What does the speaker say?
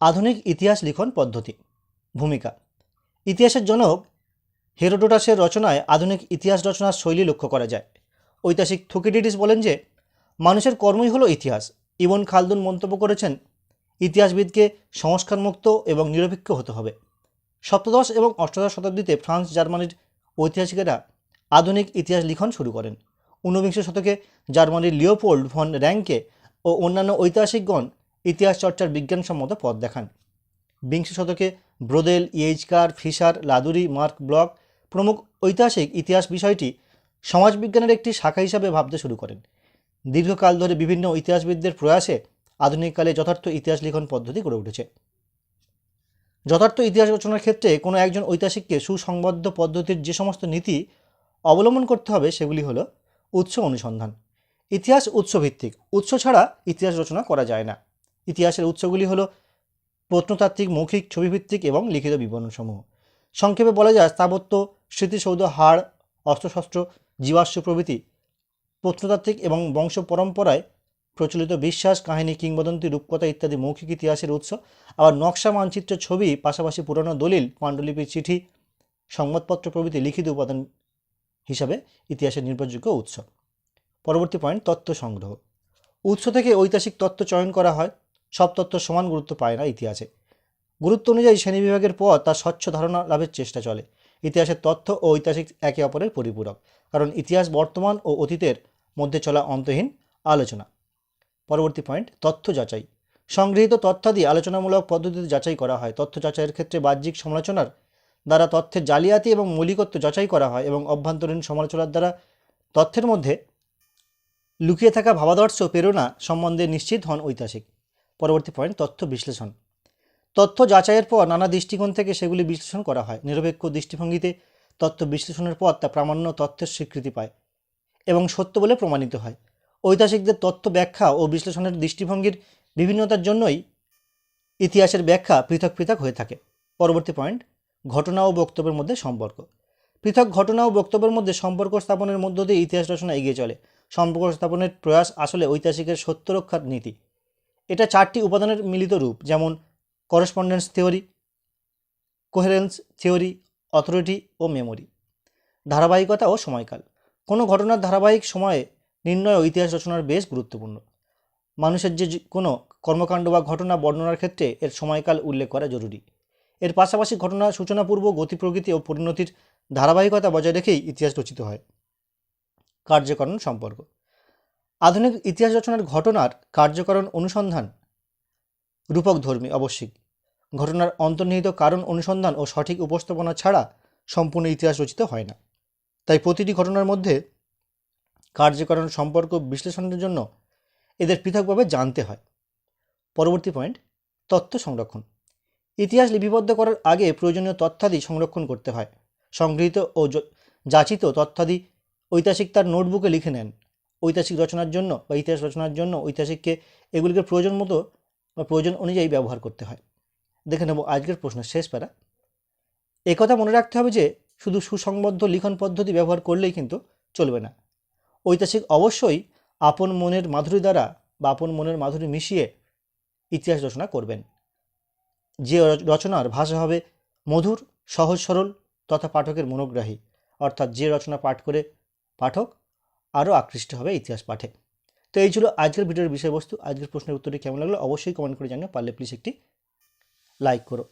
আধুনিক ইতিহাস লিখন পদ্ধতি। ভূমিকা। ইতিহাসের জনক হেরোডোটাসের রচনায় আধুনিক ইতিহাস রচনার শৈলী লক্ষ্য করা যায়। ঐতিহাসিক থুকিডিডিস বলেন যে, মানুষের কর্মই হলো ইতিহাস। ইবন খালদুন মন্তব্য করেছেন, ইতিহাসবিদকে সংস্কারমুক্ত এবং নিরপেক্ষ হতে হবে। সপ্তদশ এবং অষ্টাদশ শতাব্দীতে ফ্রান্স, জার্মানির ঐতিহাসিকেরা আধুনিক ইতিহাস লিখন শুরু করেন। ঊনবিংশ শতকে জার্মানির লিওপোল্ড ভন র্যাঙ্কে ও অন্যান্য ঐতিহাসিকগণ ইতিহাস চর্চার বিজ্ঞানসম্মত পথ দেখান। বিংশ শতকে ব্রোদেল ইয়েজকার ফিশার, লাদুরি, মার্ক ব্লক প্রমুখ ঐতিহাসিক ইতিহাস বিষয়টি সমাজবিজ্ঞানের একটি শাখা হিসাবে ভাবতে শুরু করেন। দীর্ঘকাল ধরে বিভিন্ন ইতিহাসবিদদের প্রয়াসে আধুনিককালে যথার্থ ইতিহাস লিখন পদ্ধতি গড়ে উঠেছে। যথার্থ ইতিহাস রচনার ক্ষেত্রে কোনো একজন ঐতিহাসিককে সুসংবদ্ধ পদ্ধতির যে সমস্ত নীতি অবলম্বন করতে হবে সেগুলি হলো উৎস অনুসন্ধান। ইতিহাস উৎসভিত্তিক, উৎস ছাড়া ইতিহাস রচনা করা যায় না। ইতিহাসের উৎসগুলি হলো প্রত্নতাত্ত্বিক, মৌখিক, ছবিভিত্তিক এবং লিখিত বিবরণসমূহ। সংক্ষেপে বলা যায়, স্থাপত্য, স্মৃতিসৌধ, হাড়, অস্ত্রশস্ত্র, জীবাশ্ম প্রভৃতি, প্রত্নতাত্ত্বিক এবং বংশ পরম্পরায় প্রচলিত বিশ্বাস, কাহিনী, কিংবদন্তি, রূপকথা ইত্যাদি মৌখিক ইতিহাসের উৎস। আবার নকশা মানচিত্র ছবি, পাশাপাশি পুরানো দলিল পাণ্ডুলিপি চিঠি, সংবাদপত্র প্রভৃতি লিখিত উপাদান হিসাবে ইতিহাসের নির্ভরযোগ্য উৎস। পরবর্তী পয়েন্ট তথ্য সংগ্রহ। উৎস থেকে ঐতিহাসিক তথ্য চয়ন করা হয়। সব তথ্য সমান গুরুত্ব পায় না ইতিহাসে। গুরুত্ব অনুযায়ী শ্রেণীবিভাগের পর তার স্বচ্ছ ধারণা লাভের চেষ্টা চলে। ইতিহাসের তথ্য ও ঐতিহাসিক একে অপরের পরিপূরক, কারণ ইতিহাস বর্তমান ও অতীতের মধ্যে চলা অন্তহীন আলোচনা। পরবর্তী পয়েন্ট তথ্য যাচাই। সংগৃহীত তথ্যাদি আলোচনামূলক পদ্ধতিতে যাচাই করা হয়। তথ্য যাচাইয়ের ক্ষেত্রে বাহ্যিক সমালোচনার দ্বারা তথ্যের জালিয়াতি এবং মৌলিকত্ব যাচাই করা হয় এবং অভ্যন্তরীণ সমালোচনার দ্বারা তথ্যের মধ্যে লুকিয়ে থাকা ভাবাদর্শ প্রেরণা সম্বন্ধে নিশ্চিত হন ঐতিহাসিক। পরবর্তী পয়েন্ট তথ্য বিশ্লেষণ। তথ্য যাচাইয়ের পর নানা দৃষ্টিকোণ থেকে সেগুলি বিশ্লেষণ করা হয়। নিরপেক্ষ দৃষ্টিভঙ্গিতে তথ্য বিশ্লেষণের পর তা প্রামাণ্য তথ্যের স্বীকৃতি পায় এবং সত্য বলে প্রমাণিত হয়। ঐতিহাসিকদের তথ্য ব্যাখ্যা ও বিশ্লেষণের দৃষ্টিভঙ্গির বিভিন্নতার জন্যই ইতিহাসের ব্যাখ্যা পৃথক পৃথক হয়ে থাকে। পরবর্তী পয়েন্ট ঘটনা ও বক্তব্যের মধ্যে সম্পর্ক। পৃথক ঘটনা ও বক্তব্যের মধ্যে সম্পর্ক স্থাপনের মধ্য দিয়ে ইতিহাস রচনা এগিয়ে চলে। সম্পর্ক স্থাপনের প্রয়াস আসলে ঐতিহাসিকের সত্য রক্ষার নীতি। এটা চারটি উপাদানের মিলিত রূপ, যেমন correspondence theory coherence theory authority ও মেমোরি ধারাবাহিকতা ও সময়কাল। কোনো ঘটনার ধারাবাহিক সময়ে নির্ণয় ও ইতিহাস রচনার বেশ গুরুত্বপূর্ণ। মানুষের যে যে কোনো কর্মকাণ্ড বা ঘটনা বর্ণনার ক্ষেত্রে এর সময়কাল উল্লেখ করা জরুরি। এর পাশাপাশি ঘটনা সূচনাপূর্ব, গতি প্রকৃতি ও পরিণতির ধারাবাহিকতা বজায় রেখেই ইতিহাস রচিত হয়। কার্যকরণ সম্পর্ক। আধুনিক ইতিহাস রচনার ঘটনার কার্যকরণ অনুসন্ধান। রূপক ধর্মী অবশ্যই। ঘটনার অন্তর্নিহিত কারণ অনুসন্ধান ও সঠিক উপস্থাপনা ছাড়া সম্পূর্ণ ইতিহাস রচিত হয় না। তাই প্রতিটি ঘটনার মধ্যে কার্যকরণ সম্পর্ক বিশ্লেষণের জন্য এদের পৃথকভাবে জানতে হয়। পরবর্তী পয়েন্ট, তথ্য সংরক্ষণ। ইতিহাস লিপিবদ্ধ করার আগে প্রয়োজনীয় তথ্যাদি সংরক্ষণ করতে হয়। সংগৃহীত ও যাচিত তথ্যাদি ঐতিহাসিক তার নোটবুকে লিখে নেন। ঐতিহাসিক রচনার জন্য বা ইতিহাস রচনার জন্য ঐতিহাসিককে এগুলিকে প্রয়োজন মতো বা প্রয়োজন অনুযায়ী ব্যবহার করতে হয়। দেখে নেব আজকের প্রশ্নের শেষ প্যারা। একথা মনে রাখতে হবে যে, শুধু সুসংবদ্ধ লিখন পদ্ধতি ব্যবহার করলেই কিন্তু চলবে না। ঐতিহাসিক অবশ্যই আপন মনের মাধুরী দ্বারা বা আপন মনের মাধুরী মিশিয়ে ইতিহাস রচনা করবেন। যে রচনার ভাষা হবে মধুর, সহজ সরল তথা পাঠকের মনোগ্রাহী। অর্থাৎ যে রচনা পাঠ করে পাঠক আরও আকৃষ্ট হবে ইতিহাস পাঠে। তো এই ছিল আজকের ভিডিওর বিষয়বস্তু। আজকের প্রশ্নের উত্তরটি কেমন লাগল? অবশ্যই কমেন্ট করে জানিও। পারলে প্লিজ একটি লাইক করো।